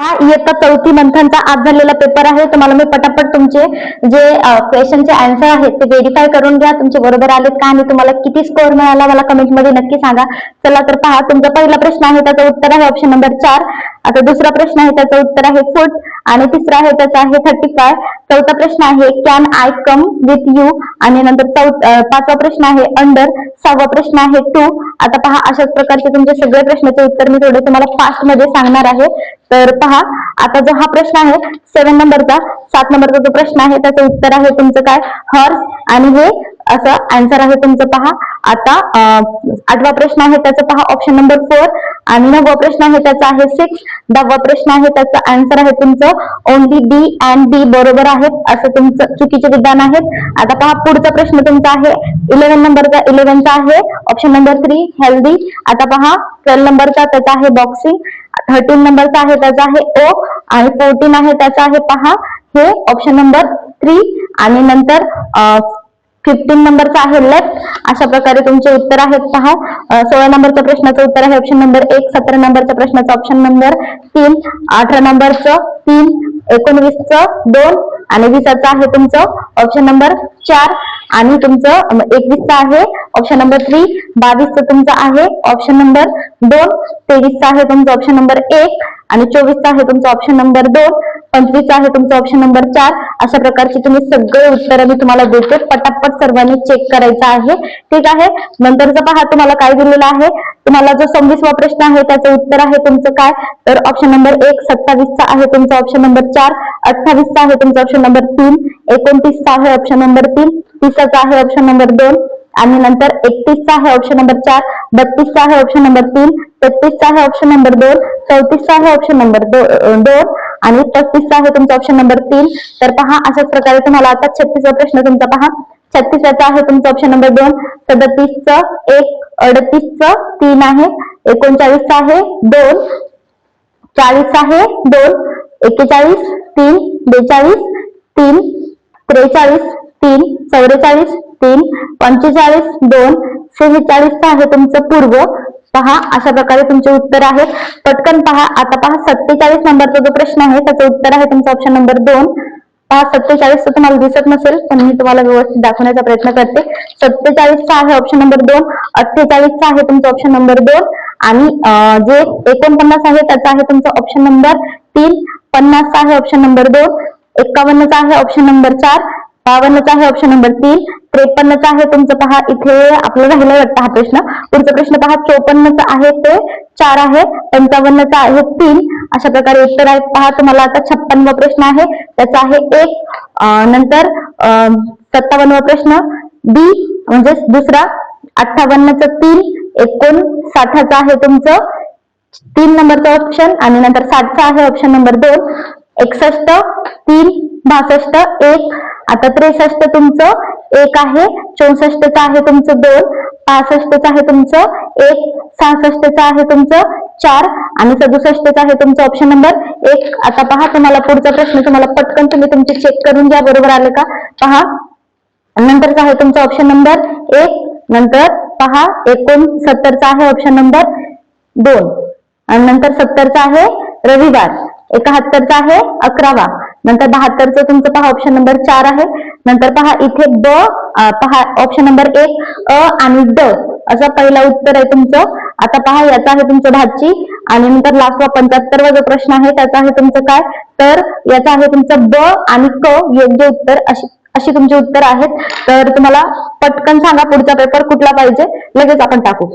हा इयत्ता चौथी मंथनचा आज झालेला पेपर आहे. तुम्हाला मी पटापट तुमचे जे क्वेश्चनचे आन्सर आहेत ते व्हेरीफाय करून घ्या. तुमचे बरोबर आलेत का आणि तुम्हाला किती स्कोअर मिळाला मला कमेंटमध्ये नक्की सांगा. चला तर पहा तुमचा पहिला प्रश्न आहे त्याचं उत्तर आहे ऑप्शन नंबर चार. आता दुसरा प्रश्न आहे त्याचं उत्तर आहे फूट आणि तिसरा आहे त्याचा आहे थर्टी फाय चौथा प्रश्न आहे can I come with you आणि नंतर चौथ पाचवा प्रश्न आहे अंडर सहावा प्रश्न आहे टू आता पहा अशाच प्रकारचे तुमचे सगळे प्रश्नाचे उत्तर मी थोडे तुम्हाला फास्टमध्ये सांगणार आहे. तर पहा आता जो हा प्रश्न आहे सेवन नंबरचा सात नंबरचा जो प्रश्न आहे त्याचं उत्तर आहे तुमचं काय? हॉर्स आणि हे असं आन्सर आहे तुमचं पहा. आता आठवा प्रश्न आहे त्याचा पहा ऑप्शन नंबर फोर आणि नववा प्रश्न आहे त्याचा आहे सिक्स दहावा प्रश्न आहे त्याचं आन्सर आहे तुमचं ओनली बी अँड बी बरोबर आहेत असं तुमचं चुकीचे विधान आहेत. आता पहा पुढचा प्रश्न तुमचा आहे. इलेव्हन नंबरचा इलेव्हनचा आहे. ऑप्शन नंबर थ्री हेल्दी आता पहा ट्वेल्व नंबरचा त्याचा आहे बॉक्सिंग थर्टीन नंबरचा आहे त्याचा आहे ओ आणि फोर्टीन आहे त्याचा आहे पहा हे ऑप्शन नंबर थ्री आणि नंतर फिफ्टीन नंबरचा आहे लेफ्ट अशा प्रकारे तुमचे उत्तर आहेत पहा. सोळा नंबरच्या प्रश्नाचं उत्तर आहे ऑप्शन नंबर एक सतरा नंबरच्या प्रश्नाचं ऑप्शन नंबर तीन अठरा नंबरचं तीन एकोणवीसचं दोन आणि वीसाचं आहे तुमचं ऑप्शन नंबर चार आणि तुमचं एकवीसचं आहे ऑप्शन नंबर थ्री बावीसचं तुमचं आहे ऑप्शन नंबर दोन तेवीसचं आहे तुमचं ऑप्शन नंबर एक आणि चोवीसचं आहे तुमचं ऑप्शन नंबर दोन. पंचवीस आहे तुमचं ऑप्शन नंबर चार अशा प्रकारचे तुम्ही सगळे उत्तर मी तुम्हाला देते पटापट सर्वांनी चेक करायचं आहे ठीक आहे नंतरचं पहा तुम्हाला काय दिलेलं आहे तुम्हाला जो सव्वीसवा प्रश्न आहे त्याचं उत्तर आहे तुमचं काय तर ऑप्शन नंबर एक सत्तावीसचा आहे तुमचा ऑप्शन नंबर चार अठ्ठावीसचा आहे तुमचा ऑप्शन नंबर तीन एकोणतीसचा आहे ऑप्शन नंबर तीन तीसाचा आहे ऑप्शन नंबर दोन आणि नंतर एकतीसचा आहे ऑप्शन नंबर चार बत्तीसचा आहे ऑप्शन नंबर तीन तेहतीसचा आहे ऑप्शन नंबर दोन चौतीसचा आहे ऑप्शन नंबर दोन आणि पस्तीसचा आहे तुमचा ऑप्शन नंबर तीन. तर पहा अशाच प्रकारे तुम्हाला आता छत्तीसचा प्रश्न तुमचा. पहा छत्तीसाचा आहे तुमचा ऑप्शन नंबर दोन. सदतीसच एक अडतीसचं तीन आहे. एकोणचाळीसचा आहे दोन. चाळीस आहे दोन. एक्केचाळीस तीन. बेचाळीस तीन. त्रेचाळीस तीन. चौवेचाळीस तीन. पंचेचाळीस दोन. सेहेचाळीस आहे तुमचं पूर्व. पहा अशा प्रकारे तुमचे उत्तर आहेत पटकन पहा आता पहा सत्तेचाळीस नंबरचा जो प्रश्न आहे त्याचं उत्तर आहे तुमचा ऑप्शन नंबर दोन. पहा सत्तेचाळीस तुम्हाला दिसत नसेल पण मी तुम्हाला व्यवस्थित दाखवण्याचा प्रयत्न करते. सत्तेचाळीसचा आहे ऑप्शन नंबर दोन अठ्ठेचाळीसचा आहे तुमचा ऑप्शन नंबर दोन आणि जे एकोणपन्नास आहे त्याचा आहे तुमचा ऑप्शन नंबर तीन पन्नासचा आहे ऑप्शन नंबर दोन एक्कावन्नचा आहे ऑप्शन नंबर चार बावन्नचा आहे ऑप्शन नंबर तीन. त्रेपन्नचा आहे तुमचं पहा इथे आपलं राहिलं वाटतं हा प्रश्न. पुढचा प्रश्न पहा चोपन्नचा आहे ते चार आहे पंचावन्नचा आहे तीन. अशा प्रकारे उत्तर आहे पहा तुम्हाला आता छप्पनवा प्रश्न आहे. त्याचा आहे एक. नंतर सत्तावन्न सत्तावन्नवा प्रश्न. बी म्हणजे दुसरा अठ्ठावन्नचा तीन एकोणसाठाचा आहे तुमचं. तीन नंबरचा ऑप्शन आणि नंतर साठचा आहे ऑप्शन नंबर दोन. एकसष्ट तीन बासष्ट एक. आता त्रेसष्ट तुमचं एक आहे चौसष्टचं आहे तुमचं दोन पासष्टचं आहे तुमचं एक सहासष्टचं आहे तुमचं चार आणि सदुसष्टचं आहे तुमचं ऑप्शन नंबर एक. आता पहा तुम्हाला पुढचा प्रश्न तुम्हाला पटकन तुम्ही तुमचे चेक करून घ्या बरोबर आलं का? पहा. नंतरचा आहे तुमचा ऑप्शन नंबर एक नंतर पहा एकोणसत्तरचा आहे ऑप्शन नंबर दोन. आणि नंतर सत्तरचा आहे रविवार. एकाहत्तरचा आहे अकरावा. नंतर बहात्तरचं तुमचं पहा ऑप्शन नंबर चार आहे. नंतर पहा इथे ब पहा ऑप्शन नंबर एक अ आणि ड. असं पहिलं उत्तर आहे तुमचं. आता पहा याचा आहे तुमचं भाची आणि नंतर लास्टला पंच्याहत्तरवा जो प्रश्न आहे त्याचा आहे तुमचं काय? तर याचा आहे तुमचं ब आणि क योग्य उत्तर अशी अशी तुमची उत्तर आहेत. तर तुम्हाला पटकन सांगा पुढचा पेपर कुठला पाहिजे? लगेच आपण टाकू.